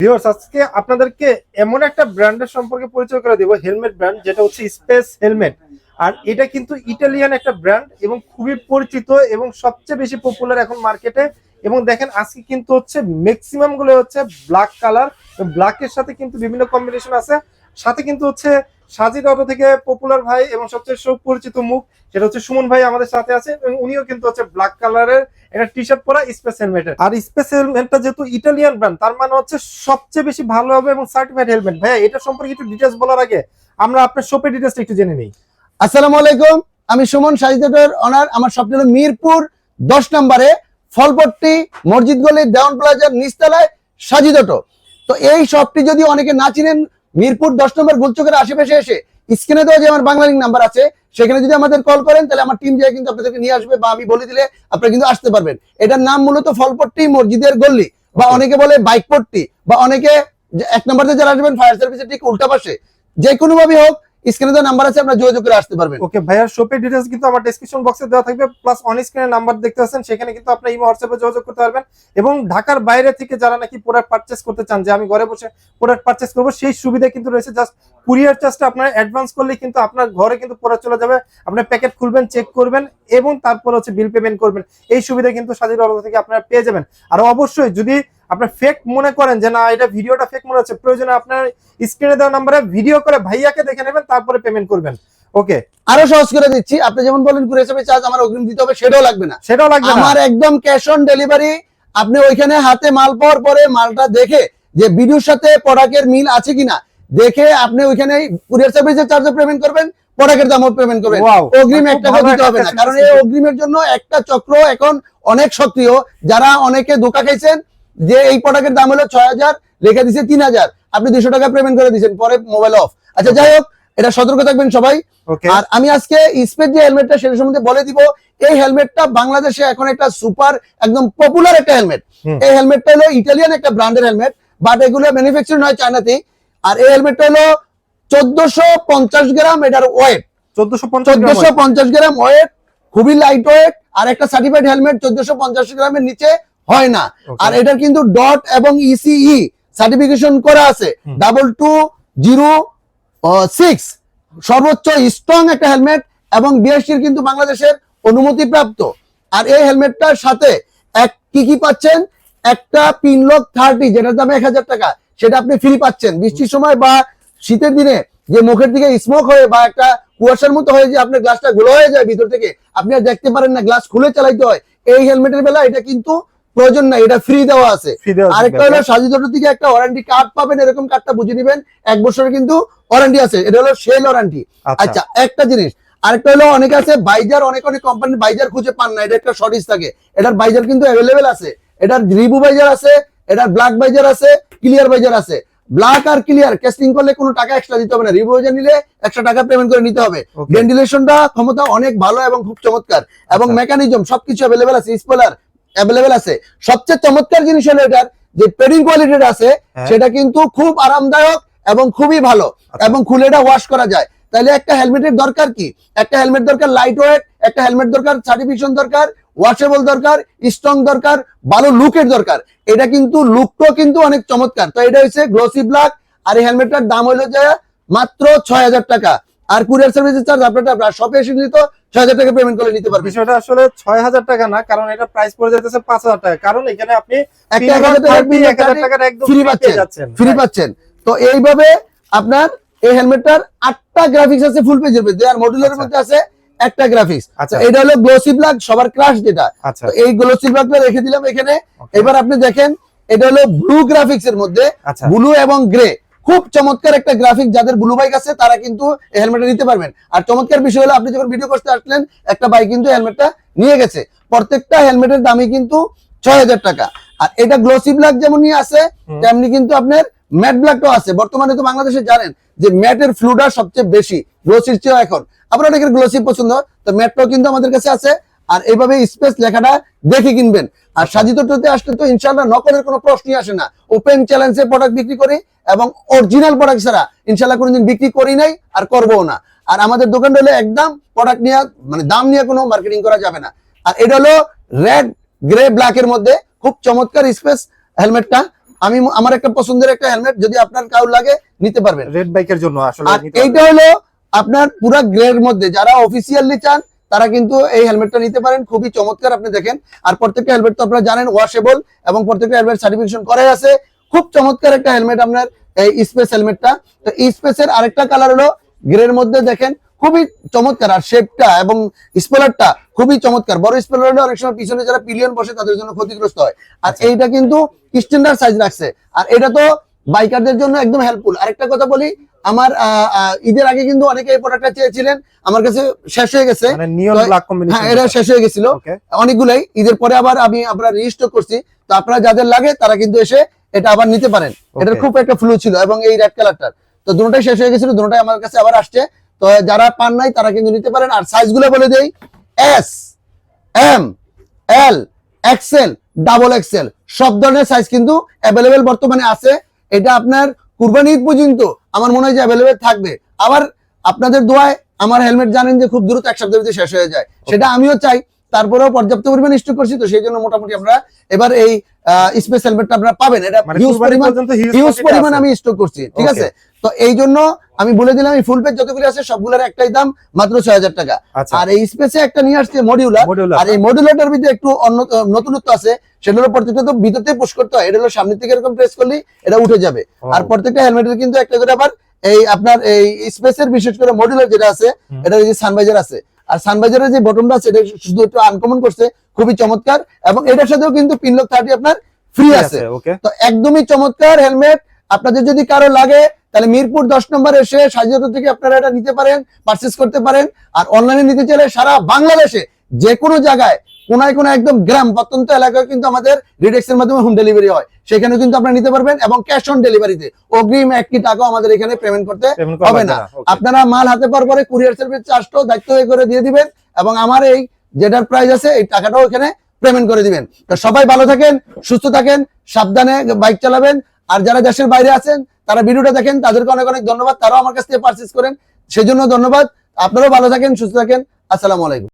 আজকে আপনাদেরকে এমন একটা ব্র্যান্ডের সম্পর্কে পরিচয় করে দেব হেলমেট ব্র্যান্ড যেটা হচ্ছে স্পেস হেলমেট আর এটা কিন্তু ইটালিয়ান একটা ব্র্যান্ড এবং খুবই পরিচিত এবং সবচেয়ে বেশি পপুলার এখন মার্কেটে এবং দেখেন, আজকে কিন্তু হচ্ছে ম্যাক্সিমামগুলো হচ্ছে ব্ল্যাক কালার ব্ল্যাকের সাথে কিন্তু বিভিন্ন কম্বিনেশন আছে। সাথে কিন্তু হচ্ছে সাজিদ অটো থেকে পপুলার ভাই এবং সবচেয়ে সুপরিচিত মুখ, সেটা হচ্ছে সুমন ভাই আমাদের সাথে আছে, এবং উনিও কিন্তু হচ্ছে ব্ল্যাক কালারের একটা টি শার্ট পরা স্পেস হেলমেটের আর স্পেস হেলমেটটা যেহেতু ইটালিয়ান ব্র্যান্ড তার মানে হচ্ছে সবচেয়ে বেশি ভালো হবে এবং সার্টিফাইড হেলমেট ভাইয়া এটা সম্পর্কে একটু ডিটেলস বলার আগে আমরা আপনার শপের ডিটেলসটা একটু জেনে নিই। আসসালামু আলাইকুম আমি সুমন সাজিদাটের অনার আমার শপটি হলো মিরপুর দশ নম্বরে ফলপট্টি মসজিদ গলি দেওয়ান প্লাজার নিচতলায় সাজিদ অটো। তো এই শপটি যদি অনেকে না চিনেন মিরপুর দশ নম্বর গুলচকের আশেপাশে এসে স্ক্রিনে দেওয়া যে আমার বাংলা লিঙ্ক নাম্বার আছে সেখানে যদি আমাদের কল করেন তাহলে আমার টিম যায় কিন্তু আপনাদেরকে নিয়ে আসবে বা আমি বলে দিলে আপনারা কিন্তু আসতে পারবেন। এটার নাম মূলত ফলপট্টি মসজিদের গল্লি বা অনেকে বলে বাইকপট্টি বা অনেকে এক নম্বরে যারা আসবেন ফায়ার সার্ভিসের ঠিক উল্টা পাশে। যে কোনো ভাবে হোক স্ক্রিনে নাম্বার আছে, আপনারা যোগাযোগ করে আসতে পারবেন। ওকে ভাইয়ার শপের ডিটেলস কিন্তু আমার ডেসক্রিপশন বক্সে দেওয়া থাকবে প্লাস অন স্ক্রিনে নাম্বার দেখতে পাচ্ছেন, সেখানে কিন্তু আপনি ইমো হোয়াটসঅ্যাপে যোগাযোগ করতে পারবেন। এবং ঢাকার বাইরে থেকে যারা নাকি প্রোডাক্ট পারচেস করতে চান, যে আমি ঘরে বসে প্রোডাক্ট পারচেস করব, সেই সুবিধা কিন্তু রয়েছে। জাস্ট কুরিয়ার চার্জটা আপনার অ্যাডভান্স করলে কিন্তু আপনার ঘরে কিন্তু প্রোডাক্ট চলে যাবে। আপনার প্যাকেট খুলবেন চেক করবেন, এবং তারপর হচ্ছে বিল পেমেন্ট করবেন। এই সুবিধা কিন্তু স্বাধীন থেকে আপনারা পেয়ে যাবেন। আর অবশ্যই যদি আপনার ফেক মনে করেন যে না এটা ভিডিওটা ফেক মনে হচ্ছে প্রয়োজনে আপনার স্ক্রিনে দেওয়া নাম্বারে ভিডিও করে ভাইয়াকে দেখে নেবেন তারপরে পেমেন্ট করবেন। ওকে আরও সহজ করে দিচ্ছি আপনি যেমন বলেন কুরিয়ার সার্ভিস চার্জ আমার অগ্রিম দিতে হবে সেটাও লাগবে না। সেটাও লাগবে না। আমার একদম ক্যাশ অন ডেলিভারি আপনি ওইখানে হাতে মাল পাওয়ার পরে মালটা দেখে যে ভিডিওর সাথে প্রোডাক্টের মিল আছে কিনা দেখে আপনি ওইখানে কুরিয়ার সার্ভিসের চার্জ পেমেন্ট করবেন প্রোডাক্টের দামও পেমেন্ট করবেন। অগ্রিম খুব এক দিতে একটা হবে না কারণ এই অগ্রিমের জন্য একটা চক্র এখন অনেক সক্রিয় যারা অনেকে ধোকা খাইছেন যে এই প্রোডাক্টের দাম হলো ছয় হাজার লেখা দিছে তিন হাজার। আপনি দুশো টাকা পেমেন্ট করে দিচ্ছেন পরে মোবাইল অফ আচ্ছা যাই হোক এটা সতর্ক থাকবেন সবাই। আর আমি আজকে স্পেস যে হেলমেটটা সেটা সম্বন্ধে বলে দিব এই হেলমেটটা বাংলাদেশে এখন একটা সুপার একদম পপুলার একটা হেলমেট। এই হেলমেটটা হলো ইটালিয়ান একটা ব্র্যান্ডের হেলমেট বাট এগুলো ম্যানুফ্যাকচারিং হয় চায়নাতেই। আর এই হেলমেটটা হলো চোদ্দশো পঞ্চাশ গ্রাম এটার ওয়েট চোদ্দশো পঞ্চাশ গ্রাম ওয়েট খুবই লাইট ওয়েট আর একটা সার্টিফাইড হেলমেট চোদ্দশো পঞ্চাশ গ্রামের নিচে হয় না। আর এটার কিন্তু ডট এবং ইসিই সার্টিফিকেশন করা আছে। ডাবল টু জিরো সিক্স সর্বোচ্চ স্ট্রং একটা হেলমেট এবং বিএসটির কিন্তু বাংলাদেশের অনুমতি প্রাপ্ত আর এই হেলমেটটার সাথে এক কি কি পাচ্ছেন? একটা পিনলক থার্টি যেটার দাম এক হাজার টাকা। সেটা আপনি ফ্রি পাচ্ছেন। বৃষ্টির সময় বা শীতের দিনে যে মুখের দিকে স্মোক হয়ে বা একটা কুয়াশার মতো হয়ে যে আপনার গ্লাসটা গুলো হয়ে যায় ভিতর থেকে আপনি আর দেখতে পারেন না গ্লাস খুলে চালাইতে হয়। এই হেলমেটের বেলা এটা কিন্তু প্রয়োজন নাই এটা ফ্রি দেওয়া আছে। আরেকটা হলো সাজিদটো থেকে একটা ওয়ারেন্টি কার্ড পাবেন এরকম কার্ডটা বুঝে নিবেন এক বছরের কিন্তু ওয়ারেন্টি আছে এটা হলো সেল ওয়ারেন্টি আচ্ছা। একটা জিনিস আরেকটা হলো অনেক আছে বাইজার অনেক অনেক কোম্পানির বাইজার খুঁজে পান না এটা একটা শর্টেজ থাকে। এটার বাইজার কিন্তু অ্যাভেলেবেল আছে এটার রিবু বাইজার আছে এটার ব্ল্যাক বাইজার আছে ক্লিয়ার বাইজার আছে। ব্ল্যাক আর ক্লিয়ার ক্যাস্টিং করলে কোনো টাকা এক্সট্রা দিতে হবে না বাইজার নিলে একশো টাকা পেমেন্ট করে নিতে হবে. ভেন্টিলেশনটা ক্ষমতা অনেক ভালো এবং খুব চমৎকার এবং আচ্ছা। মেকানিজম সবকিছু অ্যাভেলেবেল আছে স্পলার অ্যাভেলেবেল আছে। সবচেয়ে চমৎকার জিনিস হলো এটার যে পেডিং কোয়ালিটিটা আছে হ্যাঁ। সেটা কিন্তু খুব আরামদায়ক এবং খুবই ভালো আচ্ছা। এবং খুলে এটা ওয়াশ করা যায়। তাহলে একটা হেলমেটের দরকার কি? একটা হেলমেট দরকার লাইট ওয়েট একটা হেলমেট দরকার সার্টিফিকেশন দরকার ওয়াশেবল দরকার স্ট্রং দরকার ভালো লুকের দরকার। এটা কিন্তু লুকটাও কিন্তু অনেক চমৎকার। তো এটা হচ্ছে গ্লোসি ব্ল্যাক আর এই হেলমেটটার দাম হলো যে মাত্র ছয় হাজার টাকা। আর কুরিয়ার সার্ভিসের চার্জ আপনার আপনার শপে এসে নিতে 6000 টাকা পেমেন্ট করে নিতে পারবেন বিষয়টা আসলে 6000 টাকা না কারণ এটা প্রাইস পড়ে যাচ্ছে 5000 টাকা। কারণ এখানে আপনি 1000 টাকার একদম ফ্রি পাচ্ছেন ফ্রি পাচ্ছেন। তো আপনার এই হেলমেটটার আটটা গ্রাফিক্স আছে ফুল পেজের আর মডুলারের আচ্ছা। মধ্যে আছে একটা গ্রাফিক্স আচ্ছা। এটা হলো গ্লোসি প্লাগ সবার ক্রাশ যেটা। আচ্ছা। এই গ্লোসি প্লাগটা রেখে দিলাম এখানে। এবার আপনি দেখেন এটা হলো ব্লু গ্রাফিক্স এর মধ্যে আচ্ছা। ব্লু এবং গ্রে খুব চমৎকার একটা গ্রাফিক যাদের ব্লু বাইক আছে তারা কিন্তু হেলমেটটা নিতে পারবেন। আর চমৎকার বিষয় হলো আপনি যখন ভিডিও করতে আসলেন একটা বাইক কিন্তু হেলমেটটা নিয়ে গেছে। প্রত্যেকটা হেলমেটের দামই কিন্তু ছয় হাজার টাকা। আর এটা গ্লোসি ব্ল্যাক যেমন নিয়ে আছে তেমনি কিন্তু আপনার ম্যাট ব্ল্যাকটাও আছে। বর্তমানে তো বাংলাদেশে জানেন যে ম্যাটের ফ্লুটা সবচেয়ে বেশি গ্লোসির চেয়েও এখন। আপনার অনেকের গ্লোসি পছন্দ তো ম্যাটটাও কিন্তু আমাদের কাছে আছে। আর এইভাবে স্পেস লেখাটা দেখে কিনবেন। আর সাজিততে আসলে তো ইনশাল্লাহ নকলের কোনো প্রশ্নই আসে না। ওপেন চ্যালেঞ্জে প্রোডাক্ট বিক্রি করি এবং অরিজিনাল প্রোডাক্ট ছাড়া ইনশাল্লাহ কোনোদিন বিক্রি করি নাই আর করব না। আর আমাদের দোকান হলে একদম প্রোডাক্ট নিয়ে মানে দাম নিয়ে কোনো মার্কেটিং করা যাবে না। আর এটা হলো রেড গ্রে ব্ল্যাক এর মধ্যে খুব চমৎকার স্পেস হেলমেটটা আমি আমার একটা পছন্দের একটা হেলমেট যদি আপনার কাউ লাগে নিতে পারবেন। রেড বাইকের জন্য আসলে। এইটা হলো আপনার পুরো গ্রের মধ্যে। যারা অফিসিয়ালি চান তারা কিন্তু এই হেলমেটটা নিতে পারেন। খুবই চমৎকার আপনি দেখেন। আর প্রত্যেকটা হেলমেট তো আপনারা জানেন ওয়াশেবল এবং প্রত্যেকটা হেলমেট সার্টিফিকেশন করাই আছে। খুব চমৎকার একটা হেলমেট আপনার, এই স্পেস হেলমেটটা তো স্পেসের আরেকটা কালার হলো গ্রের মধ্যে দেখেন, খুবই চমৎকার। আর শেপটা এবং স্পেলারটা খুবই চমৎকার। বড় স্পেলার হলে অনেক সময় পিছনে যারা পিলিয়ন বসে তাদের জন্য ক্ষতিগ্রস্ত হয়। আর এইটা কিন্তু স্ট্যান্ডার্ড সাইজ রাখছে। আর এটা তো বাইকারদের জন্য একদম হেল্পফুল আরেকটা কথা বলি আমার ঈদের আগে কিন্তু অনেকে এই প্রোডাক্টটা চেয়েছিলেন আমার কাছে শেষ হয়ে গেছে। মানে হ্যাঁ এটা শেষ হয়ে গেছিল। অনেকগুলাই ঈদের পরে আবার আমি আপনার রেজিস্টার করছি। তো আপনারা যাদের লাগে তারা কিন্তু এসে এটা আবার নিতে পারেন। এটার খুব একটা ফ্লু ছিল এবং এই রেড কালারটার তো দুটোটাই শেষ হয়ে গেছিল দুটোটাই আমার কাছে আবার আসছে। তো যারা পান নাই তারা কিন্তু নিতে পারেন। আর সাইজগুলো বলে দেই S M L XL double XL সব ধরনের সাইজ কিন্তু অ্যাভেলেবেল বর্তমানে আছে। এটা আপনার কুরবানি ঈদ পর্যন্ত আমার মনে হয় যে অ্যাভেলেবেল থাকবে। আবার আপনাদের দোয়ায় আমার হেলমেট জানেন যে খুব দ্রুত এক সপ্তাহ শেষ হয়ে যায়। সেটা আমিও চাই। তারপরেও পর্যাপ্ত পরিমাণ স্টক করছি তো সেই জন্য মোটামুটি আমরা এবার এই স্পেস হেলমেটটা আপনারা পাবেন। এটা মানে হিউজ পরিমাণ পর্যন্ত হিউজ পরিমাণ আমি স্টক করছি ঠিক আছে? তো এই জন্য আমি বলে দিলাম এই ফুল পেজ যতগুলো আছে সবগুলোর একটাই দাম মাত্র ছয় হাজার টাকা। আচ্ছা। আর এই স্পেসে একটা নিয়ে আসছে মডিউলার মডিউলার আর এই মডুলারটার ভিতরে একটু অন্য নতুনত্ব আছে সেটা হলো প্রত্যেকটা তো ভিতরতে পুশ করতে হয়। এটা হলো সামনের থেকে এরকম প্রেস করলেই এটা উঠে যাবে। আর প্রত্যেকটা হেলমেটের কিন্তু একটা করে আবার এই আপনার এই স্পেসের বিশেষ করে মডুলার যেটা আছে এটা যে সানভাইজার আছে। আর সানবাজারের যে বটমটা আছে এটা শুধু একটু আনকমন করছে খুবই চমৎকার। এবং এটার সাথেও কিন্তু পিনলক থার্টি আপনার ফ্রি আছে। তো একদমই চমৎকার হেলমেট আপনাদের যদি কারও লাগে তাহলে মিরপুর দশ নম্বর এসে স্বাধীনতা থেকে আপনারা এটা নিতে পারেন পারচেস করতে পারেন। আর অনলাইনে নিতে চাইলে সারা বাংলাদেশে যে কোনো জায়গায় কোনায় কোনো একদম গ্রাম প্রত্যন্ত এলাকায় কিন্তু আমাদের রিডেক্সের মাধ্যমে হোম ডেলিভারি হয়। সেখানে কিন্তু আপনারা নিতে পারবেন এবং ক্যাশ অন ডেলিভারিতে অগ্রিম একটি টাকাও আমাদের এখানে পেমেন্ট করতে হবে না। আপনারা মাল হাতে পাওয়ার পরে কুরিয়ার সার্ভিস চার্জটাও দায়িত্ব হয়ে করে দিয়ে দিবেন এবং আমার এই যেটার প্রাইস আছে এই টাকাটাও এখানে পেমেন্ট করে দিবেন। তো সবাই ভালো থাকেন সুস্থ থাকেন সাবধানে বাইক চালাবেন। আর যারা দেশের বাইরে আছেন তারা ভিডিওটা দেখেন তাদেরকে অনেক অনেক ধন্যবাদ। তারাও আমার কাছ থেকে পারচেস করেন। সেই জন্য ধন্যবাদ। আপনারাও ভালো থাকেন সুস্থ থাকেন। আসসালামু আলাইকুম।